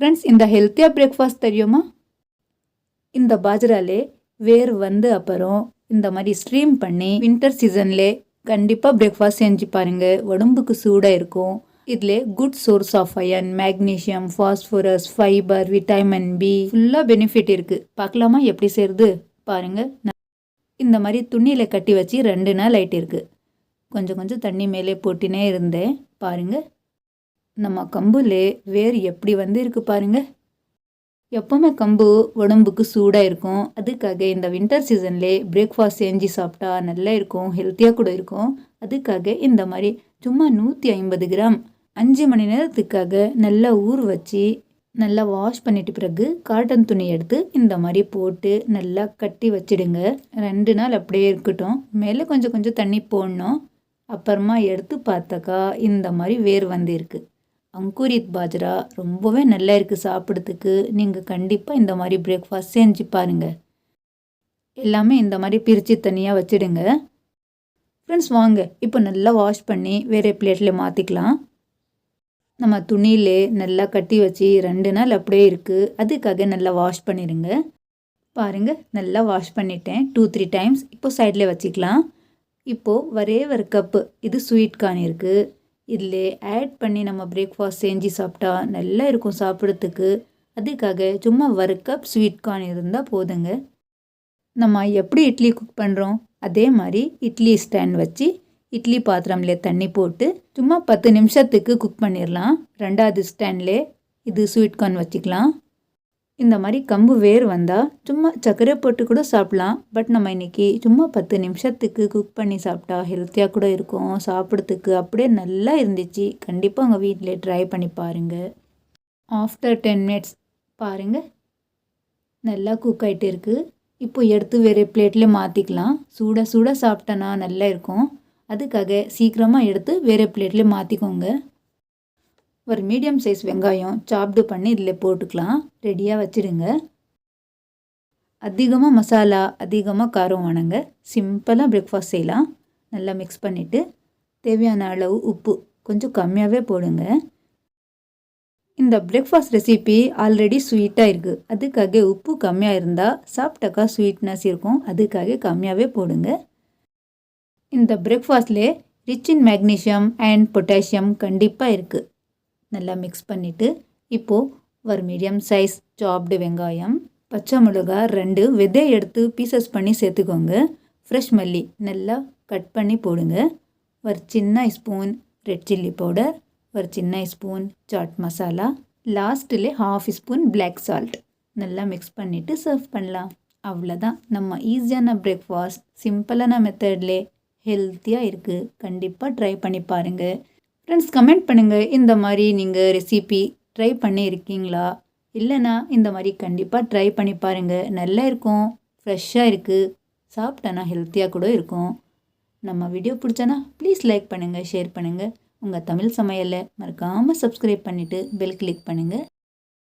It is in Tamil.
ஃப்ரெண்ட்ஸ் இந்த ஹெல்த்தியாக பிரேக்ஃபாஸ்ட் தெரியுமா? இந்த பாஜ்ராலே வேர் வந்து அப்புறம் இந்த மாதிரி ஸ்ட்ரீம் பண்ணி வின்டர் சீசன்லே கண்டிப்பாக பிரேக்ஃபாஸ்ட் செஞ்சு பாருங்க. உடம்புக்கு சூடாக இருக்கும். இதில் good source of iron magnesium phosphorus fibre vitamin B ஃபுல்லாக பெனிஃபிட் இருக்குது பார்க்கலாமா? எப்படி செய்கிறது பாருங்கள் நான் இந்த மாதிரி துணியில் கட்டி வச்சு ரெண்டு நாள் ஆயிட்டு இருக்குது கொஞ்சம் கொஞ்சம் தண்ணி மேலே போட்டினே இருந்தேன். பாருங்கள் நம்ம கம்புலே வேர் எப்படி வந்து இருக்கு பாருங்க. எப்போவுமே கம்பு உடம்புக்கு சூடாக இருக்கும். அதுக்காக இந்த வின்டர் சீசன்லே பிரேக்ஃபாஸ்ட் செஞ்சு சாப்பிட்டா நல்லா இருக்கும் ஹெல்த்தியாக கூட இருக்கும். அதுக்காக இந்த மாதிரி சும்மா நூற்றி ஐம்பது கிராம் அஞ்சு மணி நேரத்துக்காக நல்லா ஊற வச்சு நல்லா வாஷ் பண்ணிட்டு பிறகு காட்டன் துணி எடுத்து இந்த மாதிரி போட்டு நல்லா கட்டி வச்சிடுங்க. ரெண்டு நாள் அப்படியே இருக்கட்டும். மேலே கொஞ்சம் கொஞ்சம் தண்ணி போடணும். அப்புறமா எடுத்து பார்த்தாக்கா இந்த மாதிரி வேர் வந்திருக்கு. அங்குரித் பாஜ்ரா ரொம்பவே நல்லா இருக்குது சாப்பிட்றதுக்கு. நீங்கள் கண்டிப்பாக இந்த மாதிரி பிரேக்ஃபாஸ்ட் செஞ்சு பாருங்கள் எல்லாமே இந்த மாதிரி பிரித்து தனியாக வச்சுடுங்க. ஃப்ரெண்ட்ஸ் வாங்க. இப்போ நல்லா வாஷ் பண்ணி வேறு பிளேட்டில் மாற்றிக்கலாம் நம்ம துணியிலே நல்லா கட்டி வச்சு ரெண்டு நாள் அப்படியே இருக்குது அதுக்காக நல்லா வாஷ் பண்ணிடுங்க. பாருங்கள் நல்லா வாஷ் பண்ணிட்டேன். டூ த்ரீ டைம்ஸ் இப்போ சைடில் வச்சுக்கலாம். இப்போது ஒரே ஒரு கப்பு இது ஸ்வீட் கார்ன் இருக்குது இதில் ஆட் பண்ணி நம்ம பிரேக்ஃபாஸ்ட் செஞ்சு சாப்பிட்டா நல்லா இருக்கும் சாப்பிட்றதுக்கு. அதுக்காக சும்மா ஒரு கப் ஸ்வீட் கார்ன் இருந்தால் போதுங்க. நம்ம எப்படி இட்லி குக் பண்ணுறோம் அதே மாதிரி இட்லி ஸ்டாண்ட் வச்சு இட்லி பாத்திரம்ல தண்ணி போட்டு சும்மா பத்து நிமிஷத்துக்கு குக் பண்ணிடலாம் ரெண்டாவது ஸ்டாண்ட்லே இது ஸ்வீட் கார்ன் வச்சுக்கலாம். இந்த மாதிரி கம்பு வேர் வந்தால் சும்மா சர்க்கரை போட்டு கூட சாப்பிட்லாம். பட் நம்ம இன்னைக்கு சும்மா பத்து நிமிஷத்துக்கு குக் பண்ணி சாப்பிட்டா ஹெல்த்தியாக கூட இருக்கும். சாப்பிட்றதுக்கு அப்படியே நல்லா இருந்துச்சு. கண்டிப்பாக உங்கள் வீட்டில் ட்ரை பண்ணி பாருங்கள் ஆஃப்டர் டென் மினிட்ஸ் பாருங்கள் நல்லா குக் ஆகிட்டு இருக்குது இப்போ எடுத்து வேறு பிளேட்டில் மாற்றிக்கலாம் சூட சூட சாப்பிட்டனா நல்லா இருக்கும். அதுக்காக சீக்கிரமாக எடுத்து வேறு பிளேட்டில் மாற்றிக்கோங்க ஒரு மீடியம் சைஸ் வெங்காயம் சாப்டு பண்ணி இதில் போட்டுக்கலாம். ரெடியாக வச்சுடுங்க. அதிகமாக மசாலா அதிகமாக காரம் வேணுங்க சிம்பிளாக பிரேக்ஃபாஸ்ட் செய்யலாம். நல்லா மிக்ஸ் பண்ணிவிட்டு தேவையான அளவு உப்பு கொஞ்சம் கம்மியாகவே போடுங்க. இந்த பிரேக்ஃபாஸ்ட் ரெசிபி ஆல்ரெடி ஸ்வீட்டாக இருக்குது அதுக்காக உப்பு கம்மியாக இருந்தால் சாப்பிட்டாக்கா ஸ்வீட்னஸ் இருக்கும். அதுக்காக கம்மியாகவே போடுங்க. இந்த பிரேக்ஃபாஸ்ட்லேயே rich in magnesium and potassium கண்டிப்பாக இருக்குது நல்லா மிக்ஸ் பண்ணிவிட்டு இப்போது ஒரு மீடியம் சைஸ் சாப்டு வெங்காயம் பச்சை மிளகா ரெண்டு விதை எடுத்து பீசஸ் பண்ணி சேர்த்துக்கோங்க. ஃப்ரெஷ் மல்லி நல்லா கட் பண்ணி போடுங்க. ஒரு சின்ன ஸ்பூன் ரெட் சில்லி பவுடர் ஒரு சின்ன ஸ்பூன் சாட் மசாலா லாஸ்ட்டில் ஹாஃப் ஸ்பூன் பிளாக் சால்ட் நல்லா மிக்ஸ் பண்ணிவிட்டு சர்வ் பண்ணலாம். அவ்வளோதான் நம்ம ஈஸியான பிரேக்ஃபாஸ்ட் சிம்பிளான மெத்தட்லே ஹெல்த்தியாக இருக்குது கண்டிப்பாக ட்ரை பண்ணி பாருங்கள் ஃப்ரெண்ட்ஸ் கமெண்ட் பண்ணுங்கள் இந்த மாதிரி நீங்கள் ரெசிபி ட்ரை பண்ணி இருக்கீங்களா இல்லைனா இந்த மாதிரி கண்டிப்பாக ட்ரை பண்ணி பாருங்கள் நல்லா இருக்கும். ஃப்ரெஷ்ஷாக இருக்குது சாப்பிட்டனா ஹெல்த்தியாக கூட இருக்கும். நம்ம வீடியோ பிடிச்சனா ப்ளீஸ் லைக் பண்ணுங்கள் ஷேர் பண்ணுங்கள் உங்கள் தமிழ் சமையலை மறக்காமல் சப்ஸ்கிரைப் பண்ணிவிட்டு பெல் கிளிக் பண்ணுங்கள்